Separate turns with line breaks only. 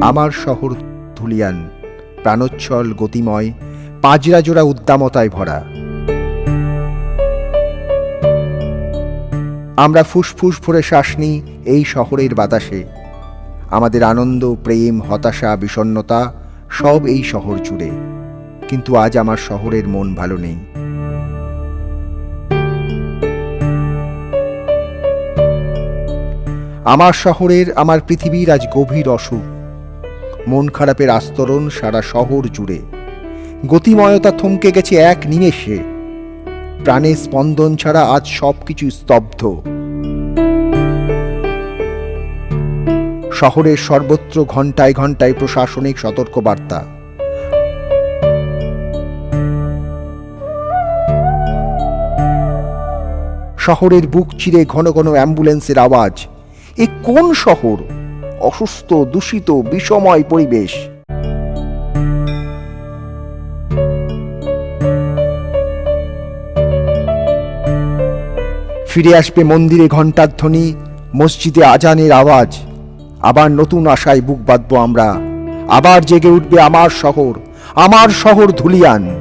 আমার শহর ধুলিয়ান, প্রাণোচ্ছল গতিময় পাঁজরা জোড়া উদ্দামতায় ভরা। আমরা ফুসফুস ভরে শ্বাস নিই এই শহরের বাতাসে। আমাদের আনন্দ, প্রেম, হতাশা, বিষণ্ণতা সব এই শহর জুড়ে। কিন্তু আজ আমার শহরের মন ভালো নেই। আমার শহরের, আমার পৃথিবীর আজ গভীর অসুখ। মন খারাপের আস্তরণ সারা শহর জুড়ে। গতিময়তা থমকে গেছে এক নিমেষে। প্রাণের স্পন্দন ছাড়া আজ সবকিছু স্তব্ধ। শহরের সর্বত্র ঘন্টায় ঘন্টায় প্রশাসনিক সতর্কবার্তা। শহরের বুক চিরে ঘন ঘন অ্যাম্বুলেন্সের আওয়াজ। এ কোন শহর? অসুস্থ, দূষিত, বিষময় পরিবেশ। ফিরে আসবে মন্দিরে ঘণ্টার ধ্বনি, মসজিদে আজানের আওয়াজ। আবার নতুন আশায় বুক বাঁধবো আমরা। আবার জেগে উঠবে আমার শহর আমার শহর ধুলিয়ান।